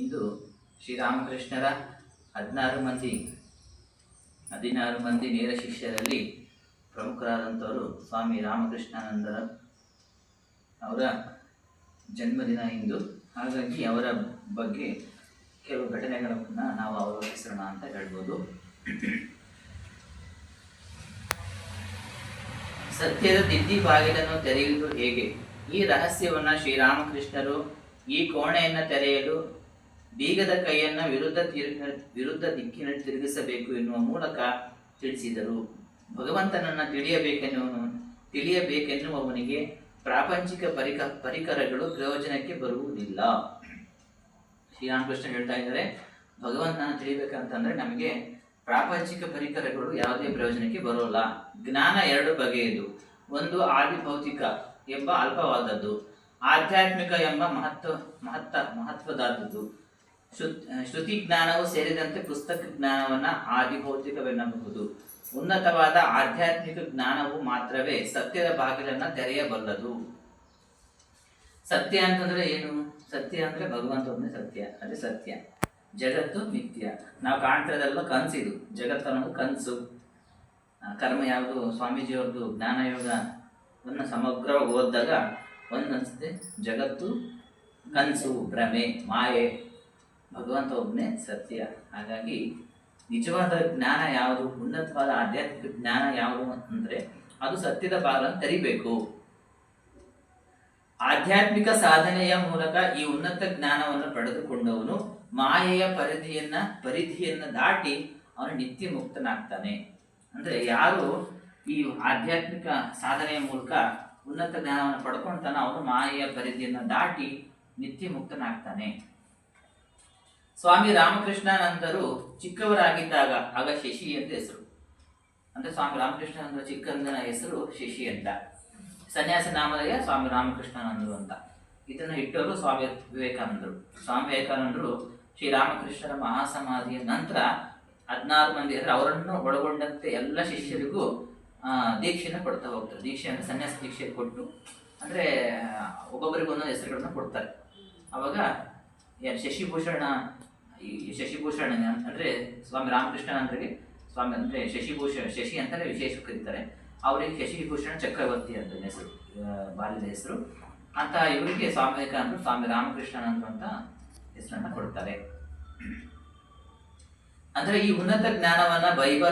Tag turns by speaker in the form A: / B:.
A: ಇಂದು ಶ್ರೀರಾಮಕೃಷ್ಣರ ಹದಿನಾರು ಮಂದಿ ಹದಿನಾರು ಮಂದಿ ನೇರ ಶಿಷ್ಯರಲ್ಲಿ ಪ್ರಮುಖರಾದಂಥವರು ಸ್ವಾಮಿ ರಾಮಕೃಷ್ಣಾನಂದರ ಅವರ ಜನ್ಮದಿನ ಇಂದು. ಹಾಗಾಗಿ ಅವರ ಬಗ್ಗೆ ಕೆಲವು ಘಟನೆಗಳನ್ನು ನಾವು ಅವಲೋಕಿಸೋಣ ಅಂತ ಹೇಳ್ಬೋದು. ಸತ್ಯದ ದಿದ್ದಿ ಬಾಗಿಲನ್ನು ತೆರೆಯುವುದು ಹೇಗೆ? ಈ ರಹಸ್ಯವನ್ನು ಶ್ರೀರಾಮಕೃಷ್ಣರು ಈ ಕೋಣೆಯನ್ನು ತೆರೆಯಲು ಬೀಗದ ಕೈಯನ್ನು ವಿರುದ್ಧ ತಿರು, ವಿರುದ್ಧ ದಿಕ್ಕಿನಲ್ಲಿ ತಿರುಗಿಸಬೇಕು ಎನ್ನುವ ಮೂಲಕ ತಿಳಿಸಿದರು. ಭಗವಂತನನ್ನ ತಿಳಿಯಬೇಕೆನ್ನುವನು, ತಿಳಿಯಬೇಕೆನ್ನುವವನಿಗೆ ಪ್ರಾಪಂಚಿಕ ಪರಿಕ, ಪರಿಕರಗಳು ಪ್ರಯೋಜನಕ್ಕೆ ಬರುವುದಿಲ್ಲ. ಶ್ರೀರಾಮಕೃಷ್ಣ ಹೇಳ್ತಾ ಇದ್ದಾರೆ ಭಗವಂತನ ತಿಳಿಬೇಕಂತಂದ್ರೆ ನಮಗೆ ಪ್ರಾಪಂಚಿಕ ಪರಿಕರಗಳು ಯಾವುದೇ ಪ್ರಯೋಜನಕ್ಕೆ ಬರೋಲ್ಲ. ಜ್ಞಾನ ಎರಡು ಬಗೆಯದು. ಒಂದು ಆದಿಭೌತಿಕ ಎಂಬ ಅಲ್ಪವಾದದ್ದು. ಆಧ್ಯಾತ್ಮಿಕ ಎಂಬ ಮಹತ್ವ ಮಹತ್ತ ಮಹತ್ವದಾದದ್ದು. ಶ್ರುತ್ ಜ್ಞಾನವು ಸೇರಿದಂತೆ ಪುಸ್ತಕ ಜ್ಞಾನವನ್ನ ಆದಿಭೌತಿಕವೆನ್ನಬಹುದು. ಉನ್ನತವಾದ ಆಧ್ಯಾತ್ಮಿಕ ಜ್ಞಾನವು ಮಾತ್ರವೇ ಸತ್ಯದ ಬಾಗಿಲನ್ನ ತೆರೆಯಬಲ್ಲದು. ಸತ್ಯ ಅಂತಂದ್ರೆ ಏನು? ಸತ್ಯ ಅಂದ್ರೆ ಭಗವಂತ ಒಂದೇ ಸತ್ಯ. ಅದೇ ಸತ್ಯ. ಜಗತ್ತು ನಿತ್ಯ. ನಾವು ಕಾಣ್ತಿರೋದೆಲ್ಲ ಕನಸಿದು ಜಗತ್ತು ಅನ್ನೋದು ಕನಸು. ಕರ್ಮ ಯಾವುದು? ಸ್ವಾಮೀಜಿಯವ್ರದ್ದು ಜ್ಞಾನ ಯೋಗವನ್ನು ಸಮಗ್ರವಾಗಿ ಓದಿದಾಗ ಒಂದು ಅನ್ಸುತ್ತೆ ಜಗತ್ತು ಕನಸು, ಭ್ರಮೆ, ಮಾಯೆ. ಭಗವಂತ ಒಬ್ಬನೇ ಸತ್ಯ. ಹಾಗಾಗಿ ನಿಜವಾದ ಜ್ಞಾನ ಯಾವುದು? ಉನ್ನತವಾದ ಆಧ್ಯಾತ್ಮಿಕ ಜ್ಞಾನ ಯಾವುದು ಅಂದರೆ ಅದು ಸತ್ಯದ ಬಾಗಿಲನ್ನು ತೆರಿಬೇಕು ಆಧ್ಯಾತ್ಮಿಕ ಸಾಧನೆಯ ಮೂಲಕ ಈ ಉನ್ನತ ಜ್ಞಾನವನ್ನು ಪಡೆದುಕೊಂಡವನು ಮಾಯೆಯ ಪರಿಧಿಯನ್ನ ಪರಿಧಿಯನ್ನ ದಾಟಿ ಅವನು ನಿತ್ಯ ಮುಕ್ತನಾಗ್ತಾನೆ. ಅಂದ್ರೆ ಯಾರು ಈ ಆಧ್ಯಾತ್ಮಿಕ ಸಾಧನೆಯ ಮೂಲಕ ಉನ್ನತ ಜ್ಞಾನವನ್ನು ಪಡ್ಕೊಂತಾನ ಅವನು ಮಾಯೆಯ ಪರಿಧಿಯನ್ನ ದಾಟಿ ನಿತ್ಯ ಮುಕ್ತನಾಗ್ತಾನೆ. ಸ್ವಾಮಿ ರಾಮಕೃಷ್ಣಾನಂದರು ಚಿಕ್ಕವರಾಗಿದ್ದಾಗ ಆಗ ಶಶಿ ಅಂತ ಹೆಸರು. ಅಂದ್ರೆ ಸ್ವಾಮಿ ರಾಮಕೃಷ್ಣಾನಂದರ ಚಿಕ್ಕಂದನ ಹೆಸರು ಶಶಿ ಅಂತ. ಸನ್ಯಾಸ ನಾಮಧೇಯ ಸ್ವಾಮಿ ರಾಮಕೃಷ್ಣಾನಂದರು ಅಂತ. ಇದನ್ನು ಇಟ್ಟವರು ಸ್ವಾಮಿ ವಿವೇಕಾನಂದರು. ಸ್ವಾಮಿ ವಿವೇಕಾನಂದರು ಶ್ರೀರಾಮಕೃಷ್ಣರ ಮಹಾಸಮಾಧಿಯ ನಂತರ ಹದಿನಾರು ಮಂದಿ ಅಂದ್ರೆ ಅವರನ್ನು ಒಳಗೊಂಡಂತೆ ಎಲ್ಲ ಶಿಷ್ಯರಿಗೂ ಆ, ದೀಕ್ಷೆನ ಕೊಡ್ತಾ ಹೋಗ್ತಾರೆ. ದೀಕ್ಷೆ ಅಂದ್ರೆ ಸನ್ಯಾಸ ದೀಕ್ಷೆ ಕೊಟ್ಟು ಅಂದ್ರೆ ಒಬ್ಬೊಬ್ಬರಿಗೆ ಒಂದೊಂದು ಹೆಸರುಗಳನ್ನ ಕೊಡ್ತಾರೆ. ಅವಾಗ ಯಾರು ಶಶಿಭೂಷಣ, ಈ ಶಶಿಭೂಷಣ ಅಂದ್ರೆ ಸ್ವಾಮಿ ರಾಮಕೃಷ್ಣಾನಂದರಿಗೆ ಸ್ವಾಮಿ ಅಂದ್ರೆ ಶಶಿಭೂಷಣ ಶಶಿ ಅಂತಲೇ ವಿಶೇಷ ಕರೀತಾರೆ. ಅವರಿಗೆ ಶಶಿಭೂಷಣ ಚಕ್ರವರ್ತಿ ಅಂತ ಹೆಸರು ಬಾಲ್ಯದ ಹೆಸರು. ಅಂತ ಇವರಿಗೆ ಸ್ವಾಮಿ ವಿವೇಕಾನಂದರು ಸ್ವಾಮಿ ರಾಮಕೃಷ್ಣಾನಂದರು ಅಂತ ಹೆಸರನ್ನ ಕೊಡ್ತಾರೆ. ಅಂದ್ರೆ ಈ ಉನ್ನತ ಜ್ಞಾನವನ್ನ ಬೈಬಲ್